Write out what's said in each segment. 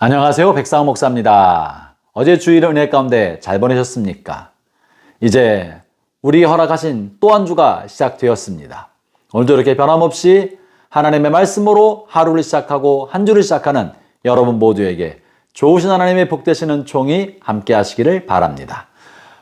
안녕하세요. 백상호 목사입니다. 어제 주일 은혜 가운데 잘 보내셨습니까? 이제 우리 허락하신 또 한 주가 시작되었습니다. 오늘도 이렇게 변함없이 하나님의 말씀으로 하루를 시작하고 한 주를 시작하는 여러분 모두에게 좋으신 하나님의 복 되시는 총이 함께 하시기를 바랍니다.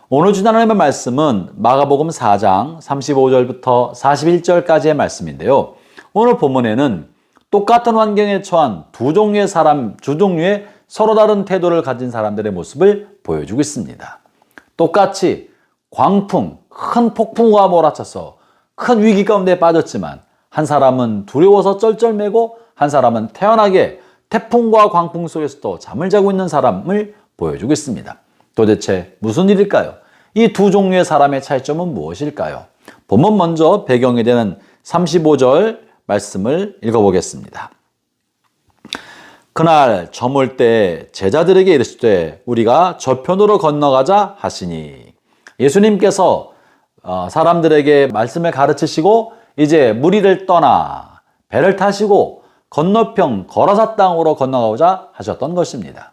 오늘 주 하나님의 말씀은 마가복음 4장 35절부터 41절까지의 말씀인데요. 오늘 본문에는 똑같은 환경에 처한 두 종류의 사람, 두 종류의 서로 다른 태도를 가진 사람들의 모습을 보여주고 있습니다. 똑같이 광풍, 큰 폭풍우가 몰아쳐서 큰 위기 가운데 빠졌지만 한 사람은 두려워서 쩔쩔매고 한 사람은 태연하게 태풍과 광풍 속에서도 잠을 자고 있는 사람을 보여주고 있습니다. 도대체 무슨 일일까요? 이 두 종류의 사람의 차이점은 무엇일까요? 본문 먼저 배경이 되는 35절 말씀을 읽어보겠습니다. 그날 저물 때 제자들에게 이르시되 우리가 저편으로 건너가자 하시니 예수님께서 어, 사람들에게 말씀을 가르치시고 이제 무리를 떠나 배를 타시고 건너편 거라사 땅으로 건너가고자 하셨던 것입니다.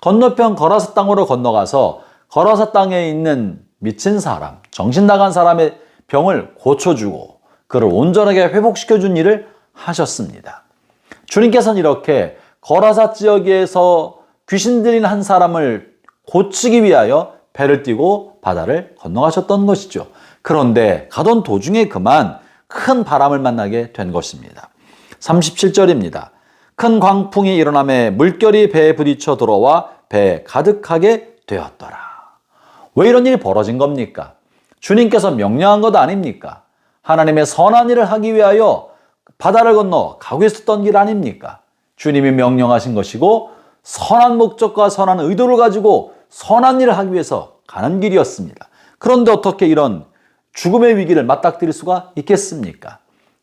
건너편 거라사 땅으로 건너가서 거라사 땅에 있는 미친 사람, 정신 나간 사람의 병을 고쳐주고 그를 온전하게 회복시켜준 일을 하셨습니다. 주님께서는 이렇게 거라사 지역에서 귀신 들린 한 사람을 고치기 위하여 배를 띄고 바다를 건너가셨던 것이죠. 그런데 가던 도중에 그만 큰 바람을 만나게 된 것입니다. 37절입니다. 큰 광풍이 일어남에 물결이 배에 부딪혀 들어와 배에 가득하게 되었더라. 왜 이런 일이 벌어진 겁니까? 주님께서 명령한 것 아닙니까? 하나님의 선한 일을 하기 위하여 바다를 건너 가고 있었던 길 아닙니까? 주님이 명령하신 것이고 선한 목적과 선한 의도를 가지고 선한 일을 하기 위해서 가는 길이었습니다. 그런데 어떻게 이런 죽음의 위기를 맞닥뜨릴 수가 있겠습니까?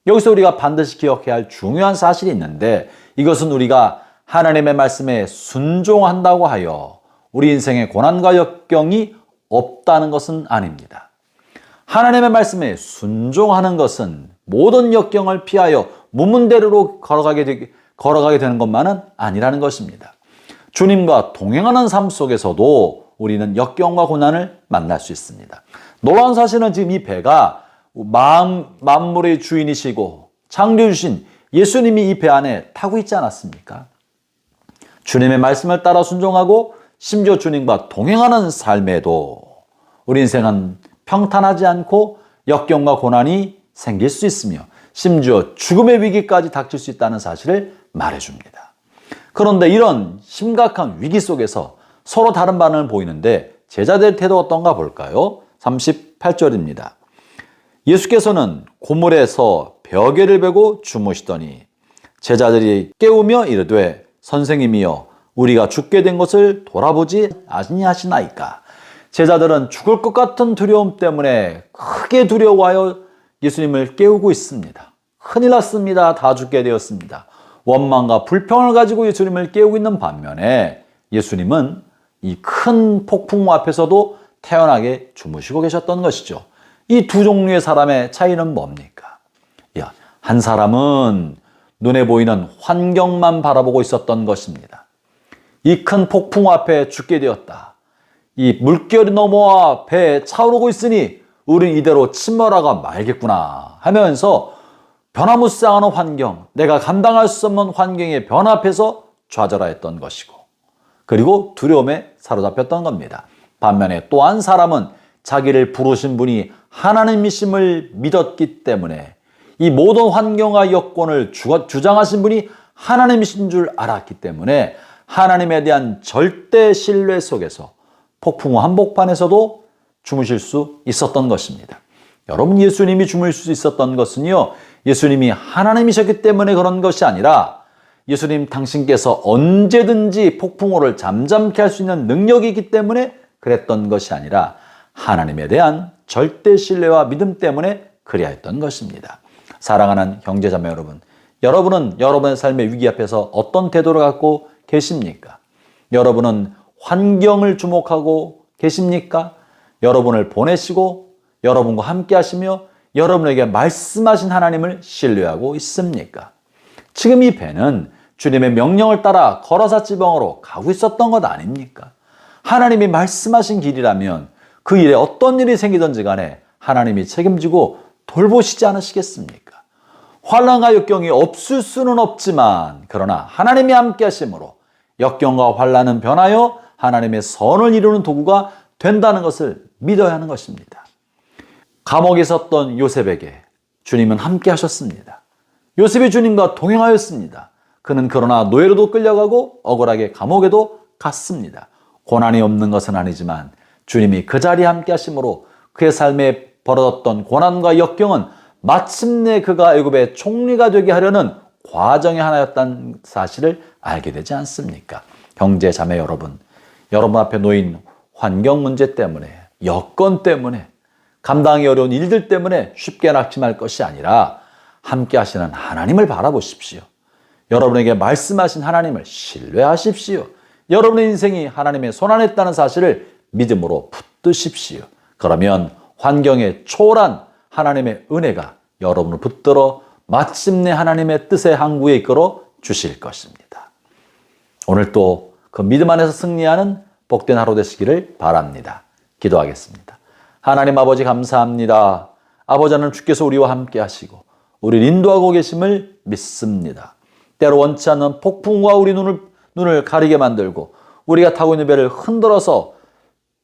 여기서 우리가 반드시 기억해야 할 중요한 사실이 있는데 이것은 우리가 하나님의 말씀에 순종한다고 하여 우리 인생의 고난과 역경이 없다는 것은 아닙니다. 하나님의 말씀에 순종하는 것은 모든 역경을 피하여 무문대로로 걸어가게, 되, 걸어가게 되는 것만은 아니라는 것입니다. 주님과 동행하는 삶 속에서도 우리는 역경과 고난을 만날 수 있습니다. 놀라운 사실은 지금 이 배가 마음, 만물의 주인이시고 창조주신 예수님이 이 배 안에 타고 있지 않았습니까? 주님의 말씀을 따라 순종하고 심지어 주님과 동행하는 삶에도 우리 인생은 평탄하지 않고 역경과 고난이 생길 수 있으며 심지어 죽음의 위기까지 닥칠 수 있다는 사실을 말해줍니다. 그런데 이런 심각한 위기 속에서 서로 다른 반응을 보이는데 제자들의 태도가 어떤가 볼까요? 38절입니다. 예수께서는 고물에서 벽에를 베고 주무시더니 제자들이 깨우며 이르되 선생님이여 우리가 죽게 된 것을 돌아보지 아니하시나이까 제자들은 죽을 것 같은 두려움 때문에 크게 두려워하여 예수님을 깨우고 있습니다. 큰일 났습니다. 다 죽게 되었습니다. 원망과 불평을 가지고 예수님을 깨우고 있는 반면에 예수님은 이 큰 폭풍 앞에서도 태연하게 주무시고 계셨던 것이죠. 이 두 종류의 사람의 차이는 뭡니까? 야, 한 사람은 눈에 보이는 환경만 바라보고 있었던 것입니다. 이 큰 폭풍 앞에 죽게 되었다. 이 물결이 넘어와 배에 차오르고 있으니 우린 이대로 침몰하가 말겠구나 하면서 변화무쌍한 환경, 내가 감당할 수 없는 환경의 변화 앞에서 좌절하였던 것이고 그리고 두려움에 사로잡혔던 겁니다. 반면에 또한 사람은 자기를 부르신 분이 하나님이심을 믿었기 때문에 이 모든 환경과 여건을 주장하신 분이 하나님이신 줄 알았기 때문에 하나님에 대한 절대 신뢰 속에서 폭풍우 한복판에서도 주무실 수 있었던 것입니다. 여러분 예수님이 주무실 수 있었던 것은요. 예수님이 하나님이셨기 때문에 그런 것이 아니라 예수님 당신께서 언제든지 폭풍우를 잠잠케 할 수 있는 능력이 있기 때문에 그랬던 것이 아니라 하나님에 대한 절대 신뢰와 믿음 때문에 그리하였던 것입니다. 사랑하는 형제자매 여러분, 여러분은 여러분의 삶의 위기 앞에서 어떤 태도를 갖고 계십니까? 여러분은 환경을 주목하고 계십니까? 여러분을 보내시고 여러분과 함께 하시며 여러분에게 말씀하신 하나님을 신뢰하고 있습니까? 지금 이 배는 주님의 명령을 따라 거라사 지방으로 가고 있었던 것 아닙니까? 하나님이 말씀하신 길이라면 그 일에 어떤 일이 생기든지 간에 하나님이 책임지고 돌보시지 않으시겠습니까? 환란과 역경이 없을 수는 없지만 그러나 하나님이 함께 하심으로 역경과 환란은 변하여 하나님의 선을 이루는 도구가 된다는 것을 믿어야 하는 것입니다. 감옥에 있었던 요셉에게 주님은 함께 하셨습니다. 요셉이 주님과 동행하였습니다. 그는 그러나 노예로도 끌려가고 억울하게 감옥에도 갔습니다. 고난이 없는 것은 아니지만 주님이 그 자리에 함께 하심으로 그의 삶에 벌어졌던 고난과 역경은 마침내 그가 애굽의 총리가 되게 하려는 과정의 하나였다는 사실을 알게 되지 않습니까? 형제 자매 여러분, 여러분 앞에 놓인 환경 문제 때문에 여건 때문에 감당하기 어려운 일들 때문에 쉽게 낙심할 것이 아니라 함께 하시는 하나님을 바라보십시오. 여러분에게 말씀하신 하나님을 신뢰하십시오. 여러분의 인생이 하나님의 손안에 있다는 사실을 믿음으로 붙드십시오. 그러면 환경에 초월한 하나님의 은혜가 여러분을 붙들어 마침내 하나님의 뜻의 항구에 이끌어 주실 것입니다. 오늘 또 그 믿음 안에서 승리하는 복된 하루 되시기를 바랍니다. 기도하겠습니다. 하나님 아버지 감사합니다. 아버지는 주께서 우리와 함께 하시고 우리를 인도하고 계심을 믿습니다. 때로 원치 않는 폭풍과 우리 눈을, 눈을 가리게 만들고 우리가 타고 있는 배를 흔들어서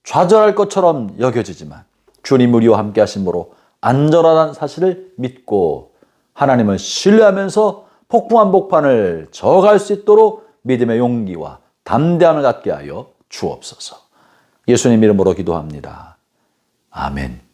좌절할 것처럼 여겨지지만 주님 우리와 함께 하심으로 안전하다는 사실을 믿고 하나님을 신뢰하면서 폭풍한 복판을 저어갈 수 있도록 믿음의 용기와 담대함을 갖게 하여 주옵소서. 예수님 이름으로 기도합니다. 아멘.